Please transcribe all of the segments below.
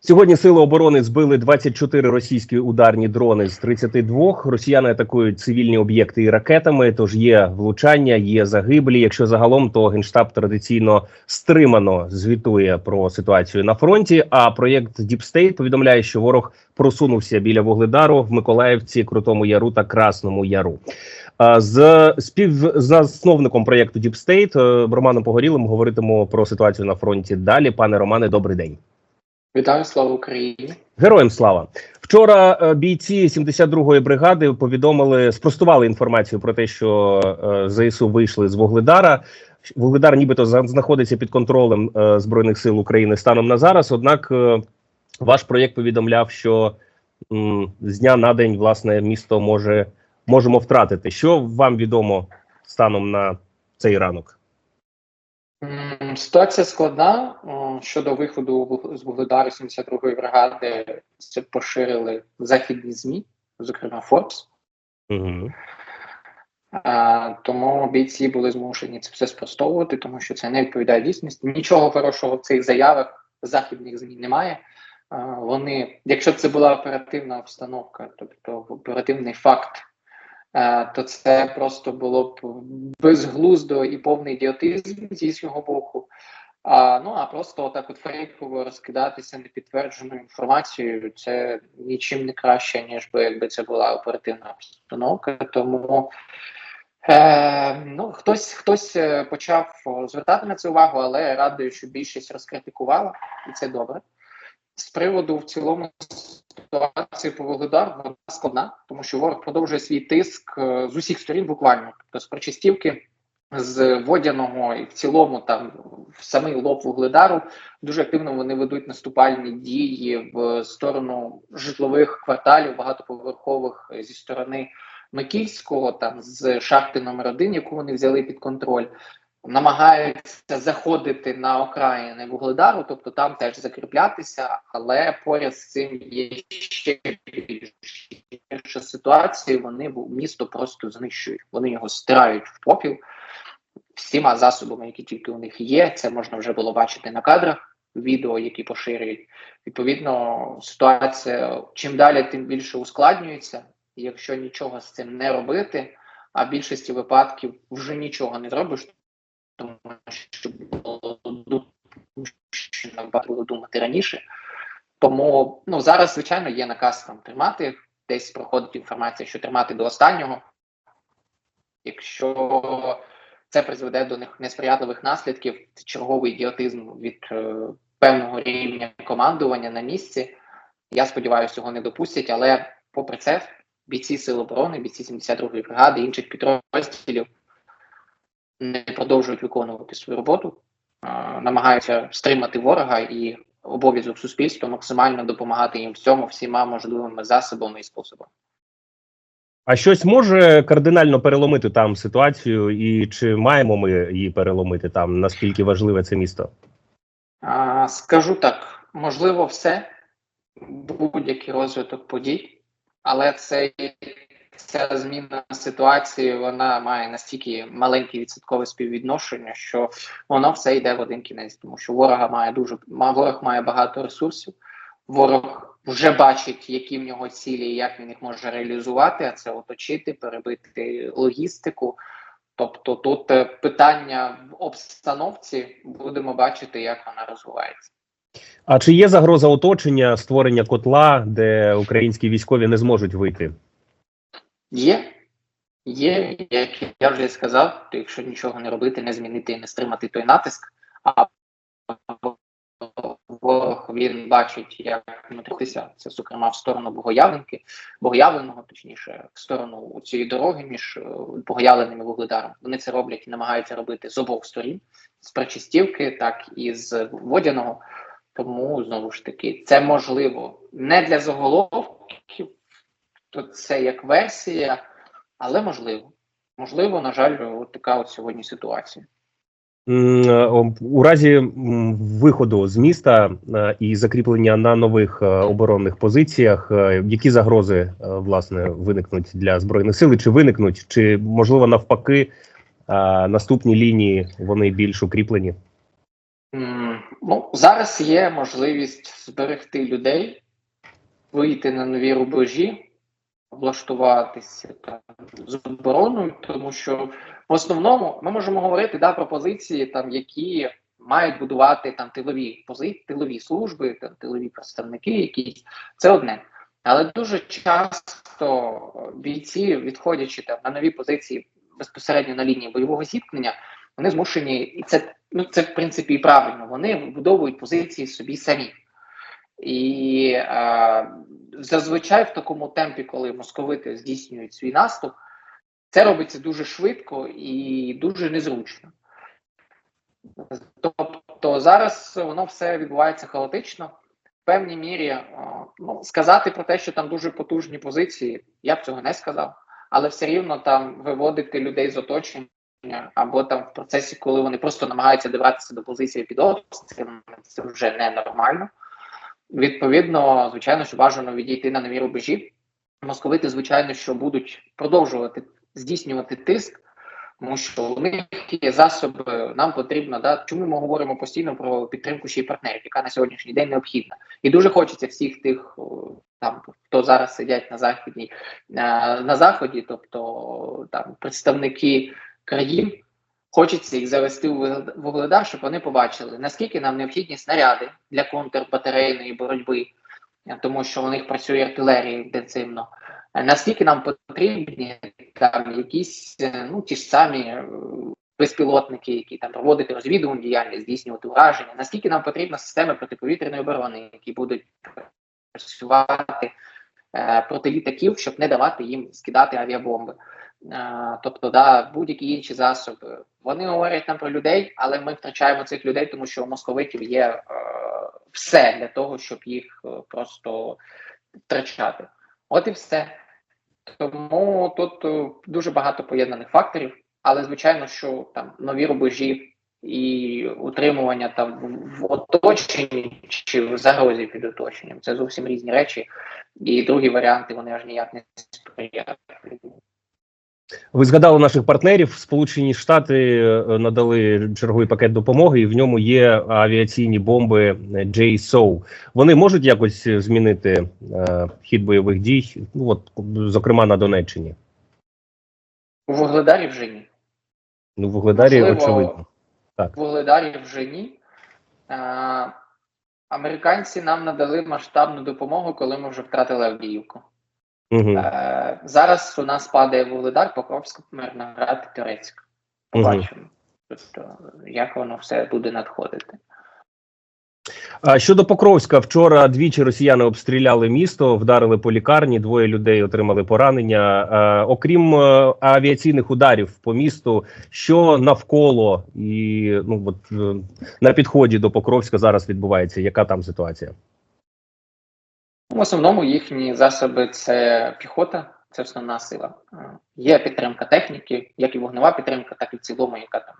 Сьогодні сили оборони збили 24 російські ударні дрони з 32. Росіяни атакують цивільні об'єкти і ракетами. Тож є влучання, є загиблі. Якщо загалом, то генштаб традиційно стримано звітує про ситуацію на фронті. А проєкт State повідомляє, що ворог просунувся біля Вугледару в Миколаївці, Крутому Яру та Красному Яру. З співзасновником проєкту е, Романом Погорілим говоритимемо про ситуацію на фронті. Далі, пане Романе, добрий день. Вітаю, слава Україні! Героям слава вчора. е, Бійці 72-ї бригади повідомили, спростували інформацію про те, що е, ЗСУ вийшли з Вугледара. Вугледар, нібито знаходиться під контролем е, збройних сил України станом на зараз. Однак, ваш проєкт повідомляв, що з дня на день власне місто може можемо втратити. Що вам відомо станом на цей ранок? Ситуація складна щодо виходу з Вугледару 72-ї бригади. Це поширили західні змі, зокрема Forbes. Угу. А, тому бійці були змушені це все спростовувати, тому що це не відповідає дійсності. Нічого хорошого в цих заявах західних змі немає. А, вони, якщо це була оперативна обстановка, тобто оперативний факт, то це просто було б безглуздо і повний ідіотизм з їхнього боку. А, ну а просто отак от фейково розкидатися непідтвердженою інформацією, це нічим не краще, ніж би якби це була оперативна обстановка. Тому е, ну, хтось хтось е, почав звертати на це увагу, але радую, що більшість розкритикувала, і це добре. З приводу в цілому ситуації по Вугледару вона складна, тому що ворог продовжує свій тиск е, з усіх сторін буквально. Тобто з причастівки, з водяного і в цілому там в самий лоб Вугледару дуже активно вони ведуть наступальні дії в сторону житлових кварталів, багатоповерхових зі сторони Микільського, там з шахти номер 1 яку вони взяли під контроль. Намагаються заходити на окраїни Вугледару, тобто там теж закріплятися, але поряд з цим є ще більша ситуація. Вони місто просто знищують. Вони його стирають в попіл всіма засобами, які тільки у них є. Це можна вже було бачити на кадрах відео, які поширюють. Відповідно, ситуація чим далі, тим більше ускладнюється. Якщо нічого з цим не робити, а в більшості випадків вже нічого не зробиш, тому що було було думати раніше. Тому ну зараз, звичайно, є наказ там тримати. Десь проходить інформація, що тримати до останнього. Якщо це призведе до несприятливих наслідків, це черговий ідіотизм від е, певного рівня командування на місці. Я сподіваюся, цього не допустять, але попри це, бійці Сил оборони, бійці 72-ї бригади, інших підрозділів не продовжують виконувати свою роботу, намагаються стримати ворога і обов'язок суспільства максимально допомагати їм в цьому всіма можливими засобами і способами. А щось може кардинально переломити там ситуацію, і чи маємо ми її переломити там? Наскільки важливе це місто? А, скажу так, можливо, все, будь-який розвиток подій, але це, ця зміна ситуації вона має настільки маленьке відсоткове співвідношення, що воно все йде в один кінець, тому що ворога має дуже ворог має багато ресурсів. Ворог вже бачить, які в нього цілі, і як він їх може реалізувати, а це оточити, перебити логістику. Тобто тут е, питання в обстановці будемо бачити, як вона розвивається. А чи є загроза оточення створення котла, де українські військові не зможуть вийти? Є, є, як я вже сказав, то якщо нічого не робити, не змінити і не стримати той натиск, а ворог він бачить, як внутритися, це зокрема в сторону Богоявленки, Богоявленого, точніше, в сторону цієї дороги між е, Богоявленим і Вугледаром. Вони це роблять і намагаються робити з обох сторін, з Причистівки, так і з Водяного. Тому знову ж таки, це можливо не для заголовків, то це як версія, але можливо. Можливо, на жаль, от така от сьогодні ситуація. Е, У разі виходу з міста е, і закріплення на нових е, оборонних позиціях, які загрози власне виникнуть для збройних сил, чи виникнуть, чи можливо навпаки наступні лінії вони більш укріплені? Ну, зараз є можливість зберегти людей, вийти на нові рубежі, влаштуватися там з обороною, тому що в основному ми можемо говорити да, про позиції, там, які мають будувати там тилові позиції, тилові служби, там, тилові представники якісь. Це одне. Але дуже часто бійці, відходячи там на нові позиції безпосередньо на лінії бойового зіткнення, вони змушені, і це ну це в принципі і правильно. Вони вибудовують позиції собі самі. І е, зазвичай в такому темпі, коли московити здійснюють свій наступ, це робиться дуже швидко і дуже незручно. Тобто зараз воно все відбувається хаотично. В певній мірі е, ну, сказати про те, що там дуже потужні позиції, я б цього не сказав, але все рівно там виводити людей з оточення або там в процесі, коли вони просто намагаються добратися до позиції під обстрілами, це вже ненормально. Відповідно, звичайно, що бажано відійти на нові рубежі. Московити, звичайно, що будуть продовжувати здійснювати тиск, тому що у них є засоби, нам потрібно. Да, Чому ми говоримо постійно про підтримку ще й партнерів, яка на сьогоднішній день необхідна, і дуже хочеться всіх тих там, хто зараз сидять на західній на заході, тобто там представники країн. Хочеться їх завести у вугледар, щоб вони побачили, наскільки нам необхідні снаряди для контрбатарейної боротьби, тому що у них працює артилерія інтенсивно. Наскільки нам потрібні там якісь ну ті ж самі безпілотники, які там проводити розвідувальну діяльність, здійснювати враження, наскільки нам потрібна система протиповітряної оборони, які будуть працювати е, проти літаків, щоб не давати їм скидати авіабомби. Тобто, да, будь-які інші засоби. Вони говорять нам про людей, але ми втрачаємо цих людей, тому що у московитів є е, все для того, щоб їх е, просто втрачати. От і все. Тому тут е, дуже багато поєднаних факторів, але звичайно, що там нові рубежі і утримування там в оточенні чи в загрозі під оточенням це зовсім різні речі. І другі варіанти вони аж ніяк не сприяють. Ви згадали наших партнерів. Сполучені Штати е, надали черговий пакет допомоги, і в ньому є авіаційні бомби JSOW. Вони можуть якось змінити е, хід бойових дій, ну от зокрема на Донеччині. У Вугледарі вже ні. Ну, в Вугледарі, Можливо, очевидно. Так. В Вугледарі вже ні. А, Американці нам надали масштабну допомогу, коли ми вже втратили Авдіївку. Угу. Е, Зараз у нас падає Вугледар, Покровськ, Мирноград, Турецьк. Побачимо, угу. тобто, як воно все буде надходити. А щодо Покровська, вчора двічі росіяни обстріляли місто, вдарили по лікарні. Двоє людей отримали поранення. А, окрім авіаційних ударів по місту, що навколо і ну от на підході до Покровська зараз відбувається. Яка там ситуація? В основному їхні засоби це піхота, це основна сила. Є підтримка техніки, як і вогнева підтримка, так і в цілому, яка там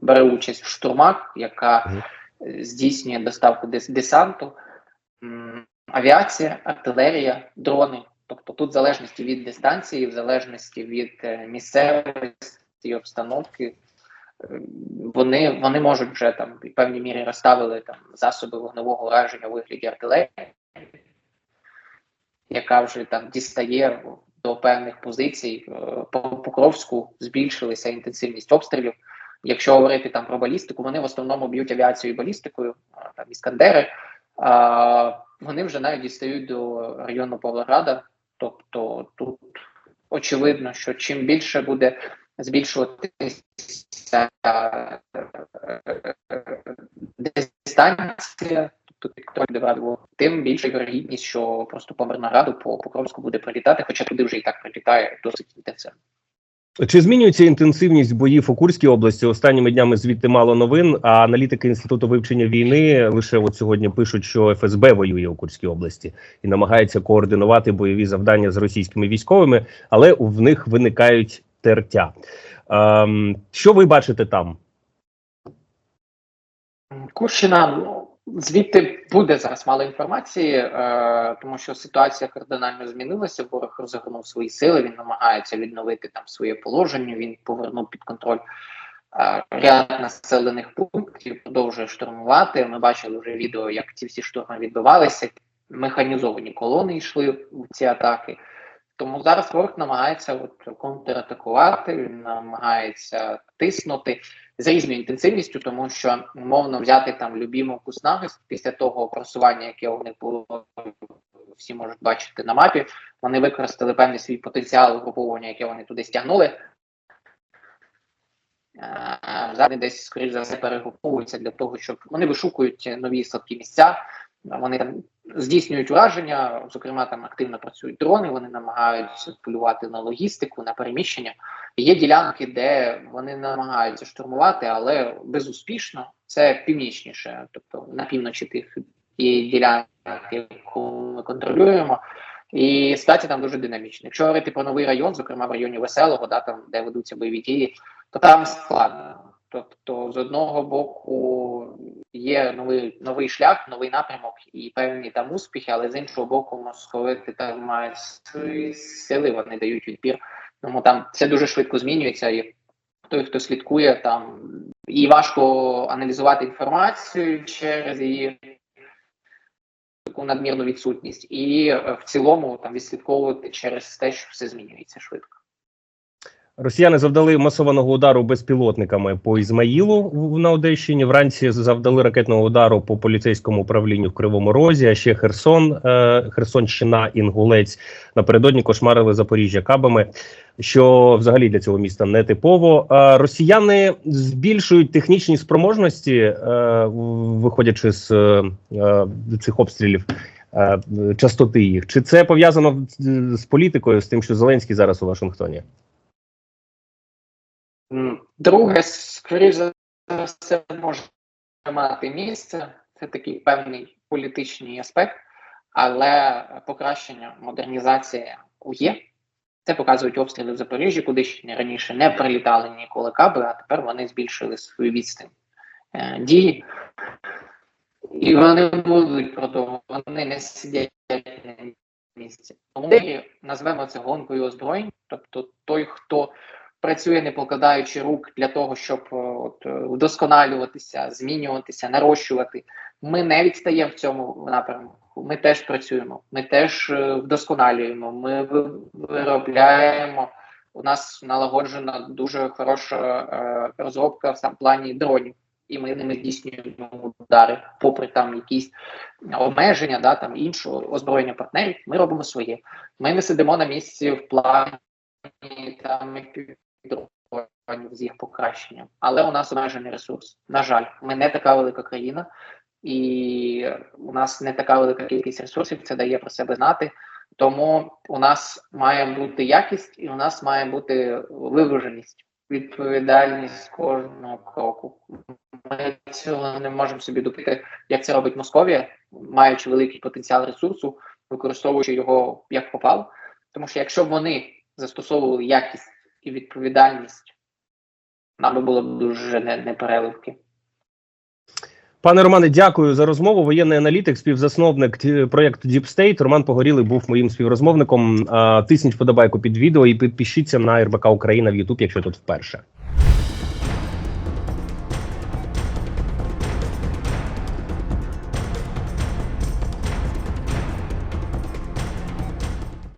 бере участь в штурмах, яка здійснює доставку десанту, авіація, артилерія, дрони. Тобто тут в залежності від дистанції, в залежності від е, місцевості і обстановки, вони вони можуть вже там в певній мірі розставили там засоби вогневого ураження у вигляді артилерії, яка вже там дістає до певних позицій. Е, по Покровську збільшилася інтенсивність обстрілів. Якщо говорити там про балістику, вони в основному б'ють авіацією і балістикою, там іскандери. А вони вже навіть дістають до району Павлограда. Тобто тут очевидно, що чим більше буде збільшуватися дистанція, тобто тим більша вірогідність, що просто Мирнограду, по Покровську буде прилітати, хоча туди вже і так прилітає досить інтенсивно. Чи змінюється інтенсивність боїв у Курській області? Останніми днями звідти мало новин. А аналітики інституту вивчення війни лише от сьогодні пишуть, що ФСБ воює у Курській області і намагається координувати бойові завдання з російськими військовими, але в них виникають тертя. Ем, що ви бачите там? Курщина ну, звідти буде зараз мало інформації, е, тому що ситуація кардинально змінилася. Ворог розгорнув свої сили. Він намагається відновити там своє положення. Він повернув під контроль ряд населених пунктів, продовжує штурмувати. Ми бачили вже відео, як ці всі штурми відбувалися. Механізовані колони йшли в ці атаки. Тому зараз ворог намагається от контратакувати, він намагається тиснути з різною інтенсивністю, тому що умовно взяти там любімовку Снагис після того просування, яке них було, всі можуть бачити на мапі. Вони використали певний свій потенціал угруповування, яке вони туди стягнули. Е, Зараз десь, скоріш за все, перегруповуються для того, щоб вони вишукують нові слабкі місця. Вони там здійснюють ураження, зокрема там активно працюють дрони, вони намагаються полювати на логістику, на переміщення. Є ділянки, де вони намагаються штурмувати, але безуспішно. Це північніше, тобто на півночі тих тієї ділянки, яку ми контролюємо. І ситуація там дуже динамічна. Якщо говорити про новий район, зокрема в районі Веселого, да, там де ведуться бойові дії, то там складно. Тобто, з одного боку є новий новий шлях, новий напрямок і певні там успіхи, але з іншого боку, московити там мають сили, вони дають відпір. Тому там все дуже швидко змінюється, і той, хто слідкує, там і важко аналізувати інформацію через її таку надмірну відсутність, і е, в цілому там відслідковувати через те, що все змінюється швидко. Росіяни завдали масованого удару безпілотниками по Ізмаїлу на Одещині. Вранці завдали ракетного удару по поліцейському управлінню в Кривому Розі. А ще Херсон, е, Херсонщина, Інгулець напередодні кошмарили Запоріжжя кабами, що взагалі для цього міста не типово. Е, росіяни збільшують технічні спроможності, е, виходячи з цих обстрілів. Частоти їх чи це пов'язано з політикою з тим, що Зеленський зараз у Вашингтоні? Друге, скоріш за все, може мати місце. Це такий певний політичний аспект, але покращення, модернізація є. Це показують обстріли в Запоріжжі, куди ще раніше не прилітали ніколи каби, а тепер вони збільшили свою відстань е, дії. І вони будуть продовжувати, вони не сидять на місці. Тому назвемо це гонкою озброєнь, тобто той, хто працює не покладаючи рук для того, щоб е, от, е, вдосконалюватися, змінюватися, нарощувати. Ми не відстаємо в цьому напрямку. Ми теж працюємо, ми теж е, вдосконалюємо, ми виробляємо. У нас налагоджена дуже хороша розробка в сам плані дронів, і ми ними здійснюємо удари, попри там якісь обмеження, да там іншого озброєння партнерів. Ми робимо своє. Ми не сидимо на місці в плані там з їх покращенням. Але у нас обмежений ресурс. На жаль, ми не така велика країна, і у нас не така велика кількість ресурсів. Це дає про себе знати. Тому у нас має бути якість, і у нас має бути виваженість, відповідальність кожного кроку. Ми цього не можемо собі допити, як це робить Московія, маючи великий потенціал ресурсу, використовуючи його як попало. Тому що якщо б вони застосовували якість і відповідальність, нам би було б дуже не, непереливки. Пане Романе, дякую за розмову. Воєнний аналітик, співзасновник проєкту Deep State. Роман Погорілий був моїм співрозмовником. Тисніть вподобайку під відео і підпишіться на РБК Україна в Ютуб, якщо тут вперше.